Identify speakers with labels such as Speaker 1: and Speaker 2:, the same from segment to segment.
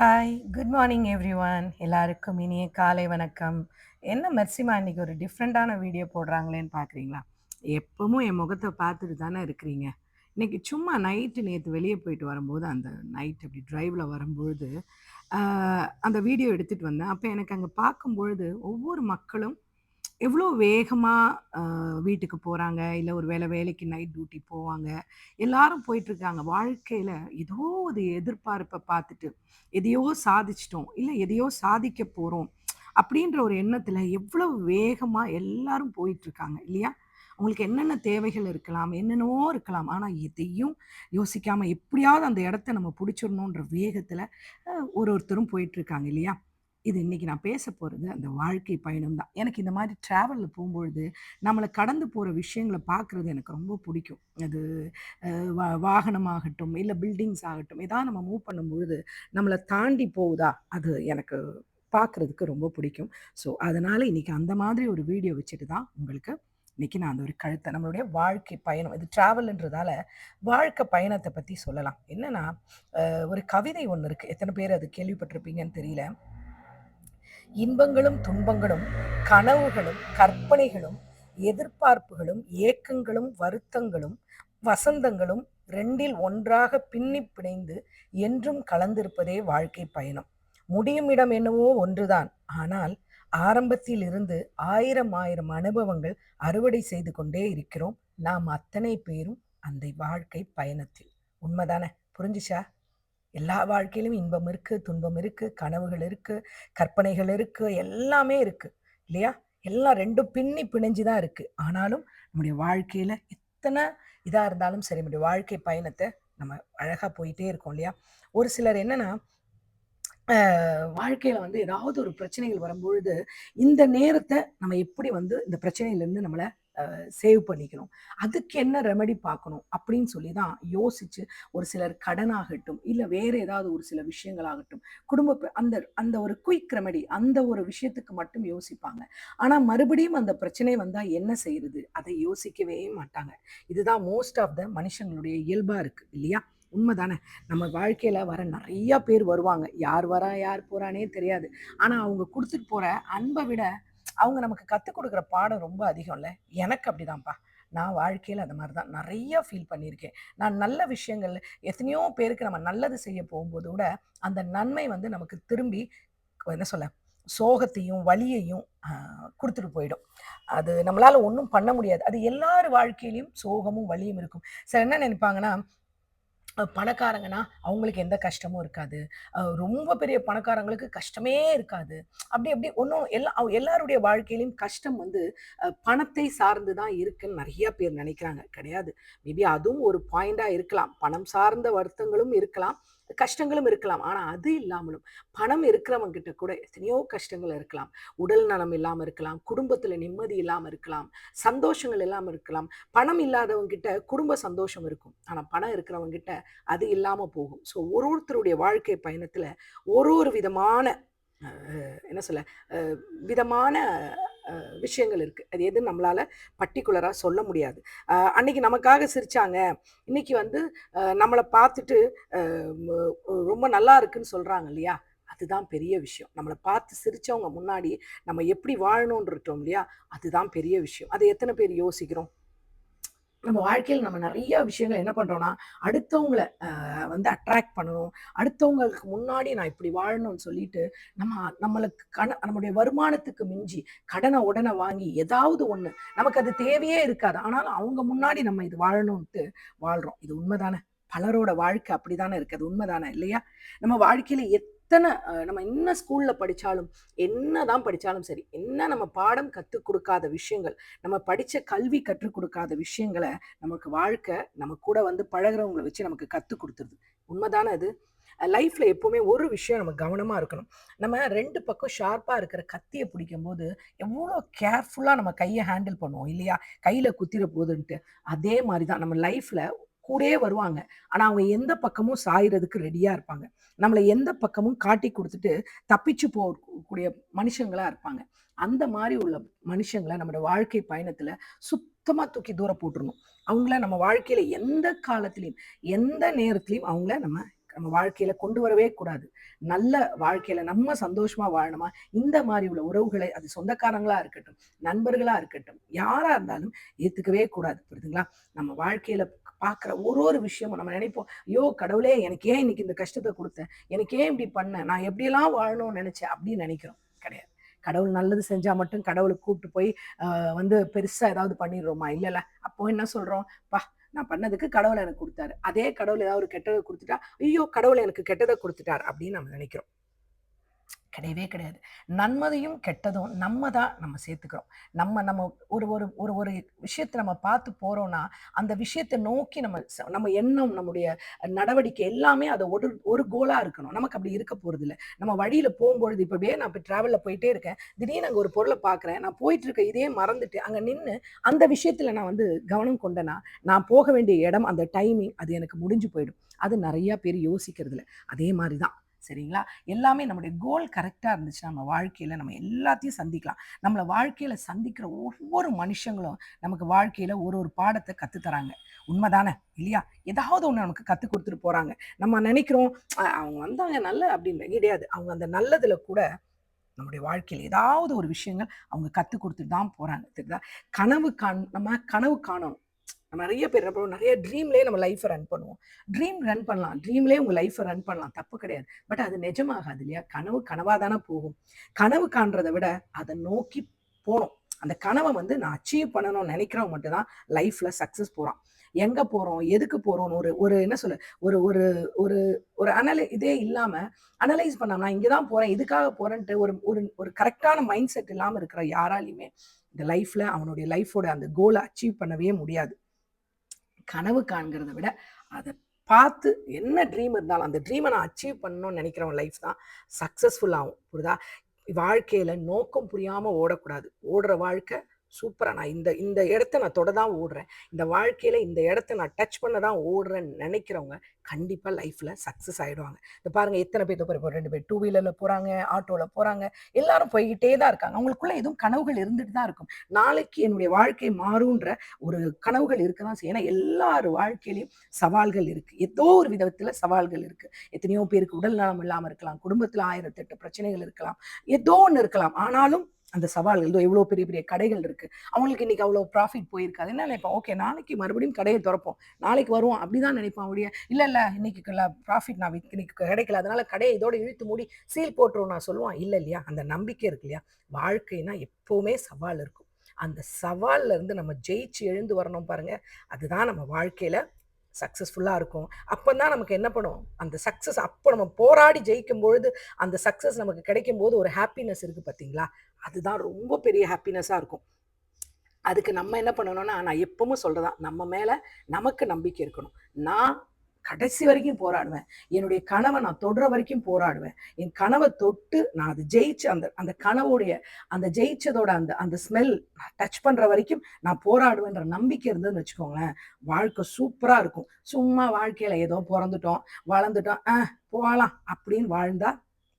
Speaker 1: Hi good morning everyone எல்லாருக்கும் இனிய காலை வணக்கம். என்ன மெர்சிமா இன்னைக்கு ஒரு டிஃப்ரெண்ட்டான வீடியோ போடுறாங்களேன்னு பார்க்குறீங்களா எப்பவும் என் முகத்தை பார்த்துட்டு தானே இருக்கிறீங்க. இன்னைக்கு சும்மா நைட்டு நேற்று வெளியே போயிட்டு வரும்போது அந்த நைட் அப்படி ட்ரைவில் வரும்பொழுது அந்த வீடியோ எடுத்துகிட்டு வந்தேன். அப்போ எனக்கு அங்கே பார்க்கும்பொழுது ஒவ்வொரு மக்களும் எவ்வளோ வேகமாக வீட்டுக்கு போகிறாங்க இல்லை ஒரு வேளை வேலைக்கு நைட் டியூட்டி போவாங்க? எல்லாரும் போயிட்டுருக்காங்க. வாழ்க்கையில் ஏதோ ஒரு எதிர்பார்ப்பை பார்த்துட்டு எதையோ சாதிச்சிட்டோம் இல்லை எதையோ சாதிக்க போகிறோம் அப்படின்ற ஒரு எண்ணத்தில் எவ்வளோ வேகமாக எல்லாரும் போயிட்டுருக்காங்க இல்லையா? அவங்களுக்கு என்னென்ன தேவைகள் இருக்கலாம் என்னென்னவோ இருக்கலாம். ஆனால் எதையும் யோசிக்காமல் எப்படியாவது அந்த இடத்த நம்ம பிடிச்சிடணுன்ற வேகத்தில் ஒரு ஒருத்தரும் போயிட்டுருக்காங்க இல்லையா? இது இன்னைக்கு நான் பேச போகிறது அந்த வாழ்க்கை பயணம் தான். எனக்கு இந்த மாதிரி ட்ராவலில் போகும்பொழுது நம்மளை கடந்து போகிற விஷயங்களை பார்க்குறது எனக்கு ரொம்ப பிடிக்கும். அது அஹ், வா வாகனமாகட்டும் இல்லை பில்டிங்ஸ் ஆகட்டும் ஏதாவது நம்ம மூவ் பண்ணும்பொழுது நம்மளை தாண்டி போகுதா? அது எனக்கு பார்க்குறதுக்கு ரொம்ப பிடிக்கும். ஸோ அதனால் இன்னைக்கு அந்த மாதிரி ஒரு வீடியோ வச்சுட்டு தான் உங்களுக்கு இன்னைக்கு நான் அந்த ஒரு கழுத்தை நம்மளுடைய வாழ்க்கை பயணம் இது ட்ராவல்ன்றதால வாழ்க்கை பயணத்தை பற்றி சொல்லலாம். என்னென்னா ஒரு கவிதை ஒன்று இருக்குது எத்தனை பேர் அது கேள்விப்பட்டிருப்பீங்கன்னு தெரியல. இன்பங்களும் துன்பங்களும் கனவுகளும் கற்பனைகளும் எதிர்பார்ப்புகளும் ஏக்கங்களும் வருத்தங்களும் வசந்தங்களும் ரெண்டில் ஒன்றாக பின்னி பிணைந்து என்றும் கலந்திருப்பதே வாழ்க்கை பயணம். முடியும் இடம் என்னவோ ஒன்றுதான். ஆனால் ஆரம்பத்தில் இருந்து ஆயிரம் ஆயிரம் அனுபவங்கள் அறுவடை செய்து கொண்டே இருக்கிறோம். நாம் அத்தனை பேரும் அந்த வாழ்க்கை பயணத்தில். உண்மைதானே? புரிஞ்சுச்சா? எல்லா வாழ்க்கையிலும் இன்பம் இருக்குது துன்பம் இருக்குது கனவுகள் இருக்குது கற்பனைகள் இருக்குது எல்லாமே இருக்குது இல்லையா? எல்லாம் ரெண்டும் பின்னி பிணைஞ்சு தான் இருக்குது ஆனாலும் நம்முடைய வாழ்க்கையில் எத்தனை இதாக இருந்தாலும் சரி நம்முடைய வாழ்க்கை பயணத்தை நம்ம அழகாக போயிட்டே இருக்கோம் இல்லையா? ஒரு சிலர் என்னென்னா வாழ்க்கையில் வந்து ஏதாவது ஒரு பிரச்சனைகள் வரும்பொழுது இந்த நேரத்தை நம்ம எப்படி வந்து இந்த பிரச்சனையிலேருந்து நம்மளை சேவ் பண்ணிக்கணும். அதுக்கு என்ன ரெமெடி பார்க்கணும் அப்படின்னு சொல்லி தான் யோசிச்சு ஒரு சிலர் கடனாகட்டும் இல்லை வேற ஏதாவது ஒரு சில விஷயங்களாகட்டும் குடும்ப அந்த அந்த ஒரு குயிக் ரெமெடி அந்த ஒரு விஷயத்துக்கு மட்டும் யோசிப்பாங்க. ஆனால் மறுபடியும் அந்த பிரச்சனை வந்தால் என்ன செய்யறது அதை யோசிக்கவே மாட்டாங்க. இதுதான் மோஸ்ட் ஆஃப் த மனுஷங்களுடைய இயல்பாக இருக்கு இல்லையா? உண்மைதானே? நம்ம வாழ்க்கையில வர நிறைய பேர் வருவாங்க. யார் வரா யார் போறானே தெரியாது. ஆனா அவங்க கொடுத்துட்டு போற அன்பை விட அவங்க நமக்கு கற்றுக் கொடுக்குற பாடம் ரொம்ப அதிகம்ல? எனக்கு அப்படிதான்ப்பா. நான் வாழ்க்கையில் அந்த மாதிரி தான் நிறைய ஃபீல் பண்ணியிருக்கேன். நான் நல்ல விஷயங்கள் எத்தனையோ பேருக்கு நம்ம நல்லது செய்ய போகும்போது கூட அந்த நன்மை வந்து நமக்கு திரும்பி என்ன சொல்ல? சோகத்தையும் வலியையும் கொடுத்துட்டு போயிடும். அது நம்மளால் ஒன்றும் பண்ண முடியாது. அது எல்லார் வாழ்க்கையிலையும் சோகமும் வலியும் இருக்கும். சில என்ன நினைப்பாங்கன்னா பணக்காரங்கன்னா அவங்களுக்கு எந்த கஷ்டமும் இருக்காது. ரொம்ப பெரிய பணக்காரங்களுக்கு கஷ்டமே இருக்காது. அப்படி அப்படி ஒன்றும் எல்லா எல்லாருடைய வாழ்க்கையிலும் கஷ்டம் வந்து பணத்தை சார்ந்து தான் இருக்குன்னு நிறைய பேர் நினைக்கிறாங்க. கிடையாது. மேபி அதுவும் ஒரு பாயிண்டாக இருக்கலாம். பணம் சார்ந்த வருத்தங்களும் இருக்கலாம். கஷ்டங்களும் இருக்கலாம். ஆனால் அது இல்லாமலும் பணம் இருக்கிறவங்க கிட்ட கூட எத்தனையோ கஷ்டங்கள் இருக்கலாம். உடல் நலம் இல்லாமல் இருக்கலாம் குடும்பத்தில் நிம்மதி இல்லாமல் இருக்கலாம் சந்தோஷங்கள் இல்லாமல் இருக்கலாம். பணம் இல்லாதவங்க கிட்ட குடும்ப சந்தோஷம் இருக்கும். ஆனால் பணம் இருக்கிறவங்க கிட்ட அது இல்லாமல் போகும். ஸோ ஒரு ஒருத்தருடைய வாழ்க்கை பயணத்தில் ஒரு ஒரு விதமான என்ன சொல்ல விதமான விஷயங்கள் இருக்குது அது எதுவும் நம்மளால் பர்டிகுலராக சொல்ல முடியாது. அன்னைக்கு நமக்காக சிரிச்சாங்க. இன்னைக்கு வந்து நம்மளை பார்த்துட்டு ரொம்ப நல்லா இருக்குன்னு சொல்கிறாங்க இல்லையா? அதுதான் பெரிய விஷயம். நம்மளை பார்த்து சிரிச்சவங்க முன்னாடி நம்ம எப்படி வாழணும்னு இருக்கோம் இல்லையா? அதுதான் பெரிய விஷயம். அதை எத்தனை பேர் யோசிக்கிறோம்? நம்ம வாழ்க்கையில் நம்ம நிறைய விஷயங்கள் என்ன பண்ணுறோம்னா அடுத்தவங்கள வந்து அட்ராக்ட் பண்ணணும். அடுத்தவங்களுக்கு முன்னாடி நான் இப்படி வாழணும்னு சொல்லிட்டு நம்ம நம்மளுக்கு கண நம்முடைய வருமானத்துக்கு மிஞ்சி கடனை உடனே வாங்கி ஏதாவது ஒன்று நமக்கு அது தேவையே இருக்காது. ஆனாலும் அவங்க முன்னாடி நம்ம இது வாழணும்ட்டு வாழ்கிறோம் இது உண்மைதானே? பலரோட வாழ்க்கை அப்படிதானே இருக்குது உண்மைதானே இல்லையா? நம்ம வாழ்க்கையில எத்தனை நம்ம என்ன ஸ்கூல்ல என்ன தான் படித்தாலும் சரி என்ன நம்ம பாடம் கற்றுக் கொடுக்காத விஷயங்கள் நம்ம படித்த கல்வி கற்றுக் கொடுக்காத விஷயங்களை நமக்கு வாழ்க்கை நம்ம கூட வந்து பழகிறவங்களை வச்சு நமக்கு கற்றுக் கொடுத்துருது. உண்மைதானே அது? லைஃப்ல எப்பவுமே ஒரு விஷயம் நம்ம கவனமாக இருக்கணும். நம்ம ரெண்டு பக்கம் ஷார்ப்பாக இருக்கிற கத்தியை பிடிக்கும் போது எவ்வளோ கேர்ஃபுல்லாக நம்ம கையை ஹேண்டில் பண்ணுவோம் இல்லையா? கையில் குத்திர போகுதுன்ட்டு அதே மாதிரி தான் நம்ம லைஃப்ல கூடயே வருவாங்க. ஆனா அவங்க எந்த பக்கமும் சாயறதுக்கு ரெடியா இருப்பாங்க. நம்மளை எந்த பக்கமும் காட்டி கொடுத்துட்டு தப்பிச்சு போகக்கூடிய மனுஷங்களா இருப்பாங்க. அந்த மாதிரி உள்ள மனுஷங்களை நம்மளோட வாழ்க்கை பயணத்துல சுத்தமா தூக்கி தூர போட்டுருணும் அவங்கள நம்ம வாழ்க்கையில எந்த காலத்திலையும் எந்த நேரத்திலையும் அவங்கள நம்ம நம்ம வாழ்க்கையில கொண்டு வரவே கூடாது. நல்ல வாழ்க்கையில நம்ம சந்தோஷமா வாழணுமா? இந்த மாதிரி உள்ள உறவுகளை அது சொந்தக்காரங்களா இருக்கட்டும் நண்பர்களா இருக்கட்டும் யாரா இருந்தாலும் ஏத்துக்கவே கூடாது. புரியுதுங்களா? நம்ம வாழ்க்கையில பார்க்குற ஒரு ஒரு விஷயமும் நம்ம நினைப்போம். ஐயோ கடவுளே எனக்கு ஏன் இன்னைக்கு இந்த கஷ்டத்தை கொடுத்தேன்? எனக்கு ஏன் இப்படி பண்ணேன் நான் எப்படியெல்லாம் வாழணும்னு நினைச்சேன்? அப்படின்னு நினைக்கிறோம். கிடையாது. கடவுள் நல்லது செஞ்சால் மட்டும் கடவுளை கூப்பிட்டு போய் வந்து பெருசாக ஏதாவது பண்ணிடுறோமா? இல்லைல்ல. அப்போ என்ன சொல்கிறோம் பா நான் பண்ணதுக்கு கடவுளை எனக்கு கொடுத்தாரு. அதே கடவுள் ஏதாவது ஒரு கெட்டதை கொடுத்துட்டா ஐயோ கடவுள் எனக்கு கெட்டதை கொடுத்துட்டார். அப்படின்னு நம்ம நினைக்கிறோம். கிடையவே கிடையாது. நன்மதையும் கெட்டதும் நம்ம தான் நம்ம சேர்த்துக்கிறோம். நம்ம நம்ம ஒரு ஒரு ஒரு ஒரு விஷயத்தை நம்ம பார்த்து போகிறோன்னா அந்த விஷயத்தை நோக்கி நம்ம ச- நம்ம எண்ணம் நம்முடைய நடவடிக்கை எல்லாமே அதை ஒரு ஒரு கோலாக இருக்கணும். நமக்கு அப்படி இருக்க போகிறது இல்லை நம்ம வழியில் போகும்பொழுது இப்போ அப்படியே நான் இப்போ ட்ராவலில் போயிட்டே இருக்கேன். திடீர்னு அங்கே ஒரு பொருளை பார்க்குறேன். நான் போயிட்டு இருக்க இதே மறந்துட்டு அங்கே நின்று அந்த விஷயத்தில் நான் வந்து கவனம் கொண்டேன்னா நான் போக வேண்டிய இடம் அந்த டைமிங் அது எனக்கு முடிஞ்சு போயிடும். அது நிறையா பேர் யோசிக்கிறது இல்லை அதே மாதிரி தான். சரிங்களா? எல்லாமே நம்முடைய கோல் கரெக்டாக இருந்துச்சுன்னா நம்ம வாழ்க்கையில் நம்ம எல்லாத்தையும் சந்திக்கலாம். நம்மளை வாழ்க்கையில் சந்திக்கிற ஒவ்வொரு மனுஷங்களும் நமக்கு வாழ்க்கையில் ஒரு ஒரு பாடத்தை கற்றுத்தராங்க உண்மைதானே? இல்லையா? ஏதாவது ஒன்று நமக்கு கற்றுக் கொடுத்துட்டு போகிறாங்க நம்ம நினைக்கிறோம் அவங்க வந்தாங்க நல்ல அப்படின்னு கிடையாது. அவங்க அந்த நல்லதில் கூட நம்முடைய வாழ்க்கையில் ஏதாவது ஒரு விஷயங்கள் அவங்க கற்றுக் கொடுத்துட்டு தான் போகிறாங்க தெரியுதா? கனவு காண் நம்ம கனவு காணணும். நிறைய பேர் பண்ணுவோம்? நிறைய ட்ரீம்லேயே நம்ம லைஃப்பை ரன் பண்ணுவோம். ட்ரீம் ரன் பண்ணலாம். ட்ரீம்லேயே உங்கள் லைஃப்பை ரன் பண்ணலாம். தப்பு கிடையாது. பட் அது நிஜமாகாது இல்லையா? கனவு கனவாக தானே போகும். கனவு காண்றதை விட அதை நோக்கி போகணும். அந்த கனவை வந்து நான் அச்சீவ் பண்ணணும்னு நினைக்கிறவங்க மட்டும்தான் லைஃப்பில் சக்ஸஸ் போகிறான் எங்கே போகிறோம் எதுக்கு போகிறோம்னு ஒரு ஒரு என்ன சொல்ல? ஒரு ஒரு ஒரு ஒரு அனலை இதே இல்லாமல் அனலைஸ் பண்ணோம்னா இங்கே தான் போகிறேன் இதுக்காக போகிறேன்ட்டு ஒரு ஒரு ஒரு கரெக்டான மைண்ட் செட் இல்லாமல் இருக்கிற யாராலையுமே இந்த லைஃப்பில் அவனுடைய லைஃபோட அந்த கோலை அச்சீவ் பண்ணவே முடியாது. கனவு காண்கிறத விட அதை பார்த்து என்ன ட்ரீம் இருந்தாலும் அந்த ட்ரீமை நான் அச்சீவ் பண்ணணும்னு நினைக்கிறவன் லைஃப் தான் சக்ஸஸ்ஃபுல் ஆகும். புரியுதா? வாழ்க்கையில் நோக்கம் புரியாமல் ஓடக்கூடாது. ஓடுற வாழ்க்கை சூப்பராக நான் இந்த இந்த இடத்த நான் தொட தான் ஓடுறேன். இந்த வாழ்க்கையில் இந்த இடத்த நான் டச் பண்ண தான் ஓடுறேன்னு நினைக்கிறவங்க கண்டிப்பாக லைஃப்பில் சக்ஸஸ் ஆகிடுவாங்க இந்த பாருங்கள் எத்தனை பேர் இப்போ ரெண்டு பேர் டூ வீலரில் போகிறாங்க ஆட்டோவில் போகிறாங்க எல்லாரும் போய்கிட்டே தான் இருக்காங்க. அவங்களுக்குள்ளே எதுவும் கனவுகள் இருந்துட்டு தான் இருக்கும். நாளைக்கு என்னுடைய வாழ்க்கை மாறுன்ற ஒரு கனவுகள் இருக்க தான் செய்யும். ஏன்னா எல்லார் வாழ்க்கையிலையும் சவால்கள் இருக்குது ஏதோ ஒரு விதத்தில் சவால்கள் இருக்குது எத்தனையோ பேருக்கு உடல் நலம் இல்லாமல் இருக்கலாம் குடும்பத்தில் ஆயிரத்தெட்டு பிரச்சனைகள் இருக்கலாம் ஏதோ ஒன்று இருக்கலாம். ஆனாலும் அந்த சவால்கள் இதோ எவ்வளோ பெரிய பெரிய கடைகள் இருக்கு. அவங்களுக்கு இன்னைக்கு அவ்வளோ ப்ராஃபிட் போயிருக்காது. என்ன நினைப்போம்? ஓகே நாளைக்கு மறுபடியும் கடையை திறப்போம். நாளைக்கு வருவோம். அப்படிதான் நினைப்போம் அப்படியே இல்லை இல்லை இன்னைக்கு ப்ராஃபிட் நான் இன்னைக்கு கிடைக்கல. அதனால கடையை இதோட இழுத்து மூடி சீல் போட்டுருவோம் நான் சொல்லுவான். இல்லை இல்லையா? அந்த நம்பிக்கை இருக்கு இல்லையா? வாழ்க்கைனா எப்போவுமே சவால் இருக்கும். அந்த சவாலில் இருந்து நம்ம ஜெயிச்சு எழுந்து வரணும் பாருங்க. அதுதான் நம்ம வாழ்க்கையில சக்ஸஸ்ஃபுல்லாக இருக்கும். அப்போ தான் நமக்கு என்ன பண்ணும்? அந்த சக்ஸஸ் அப்போ நம்ம போராடி ஜெயிக்கும் பொழுது அந்த சக்ஸஸ் நமக்கு கிடைக்கும் போது ஒரு ஹாப்பினஸ் இருக்குது பார்த்தீங்களா அதுதான் ரொம்ப பெரிய ஹாப்பினஸாக இருக்கும். அதுக்கு நம்ம என்ன பண்ணணும்னா நான் எப்பவும் சொல்றதா நம்ம மேல நமக்கு நம்பிக்கை இருக்கணும். நான் கடைசி வரைக்கும் போராடுவேன். என்னுடைய கனவை நான் தொடுற வரைக்கும் போராடுவேன். என் கனவை தொட்டு நான் அது ஜெயிச்சு அந்த அந்த கனவுடைய அந்த ஜெயிச்சதோட அந்த அந்த ஸ்மெல் டச் பண்ற வரைக்கும் நான் போராடுவேன்ற நம்பிக்கை இருந்ததுன்னு வச்சுக்கோங்களேன் வாழ்க்கை சூப்பரா இருக்கும். சும்மா வாழ்க்கையில ஏதோ பிறந்துட்டோம் வளர்ந்துட்டோம் ஆ போகலாம் அப்படின்னு வாழ்ந்தா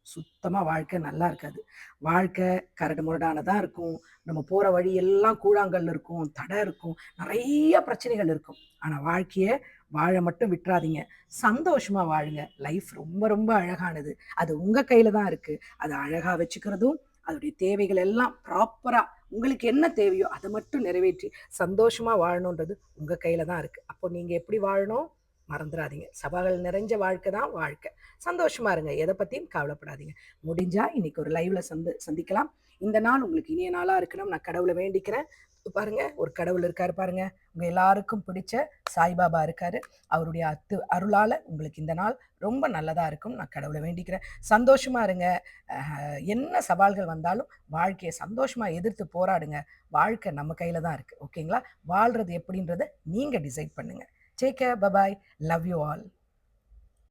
Speaker 1: சுத்தமாக வாழ்க்கை நல்லா இருக்காது. வாழ்க்கை கரடு முரடானதாக இருக்கும். நம்ம போகிற வழி எல்லாம் கூழாங்கல் இருக்கும் தடை இருக்கும் நிறைய பிரச்சனைகள் இருக்கும். ஆனால் வாழ்க்கைய வாழ மட்டும் விட்டுறாதீங்க. சந்தோஷமாக வாழுங்க. லைஃப் ரொம்ப ரொம்ப அழகானது. அது உங்கள் கையில் தான் இருக்குது அதை அழகாக வச்சுக்கிறதும் அதோடைய தேவைகள் எல்லாம் ப்ராப்பராக உங்களுக்கு என்ன தேவையோ அதை மட்டும் நிறைவேற்றி சந்தோஷமாக வாழணுன்றது உங்கள் கையில் தான் இருக்குது அப்போ நீங்கள் எப்படி வாழணும்? மறந்துடாதீங்க சவால்கள் நிறைஞ்ச வாழ்க்கை தான் வாழ்க்கை. சந்தோஷமா இருங்க. எதை பத்தியும் கவலைப்படாதீங்க. முடிஞ்சா இன்னைக்கு ஒரு லைவ்ல சந்து சந்திக்கலாம். இந்த நாள் உங்களுக்கு இனிய நாளா இருக்கணும். நான் கடவுளை வேண்டிக்கிறேன். பாருங்க ஒரு கடவுள் இருக்காரு பாருங்க. உங்க எல்லாருக்கும் பிடிச்ச சாய்பாபா இருக்காரு. அவருடைய அத்து அருளால உங்களுக்கு இந்த நாள் ரொம்ப நல்லதா இருக்கும். நான் கடவுளை வேண்டிக்கிறேன். சந்தோஷமா இருங்க. என்ன சவால்கள் வந்தாலும் வாழ்க்கையை சந்தோஷமா எதிர்த்து போராடுங்க. வாழ்க்கை நம்ம கையில தான் இருக்கு. ஓகேங்களா? வாழ்றது எப்படின்றத நீங்க டிசைட் பண்ணுங்க. Take care. Bye bye. Love you all.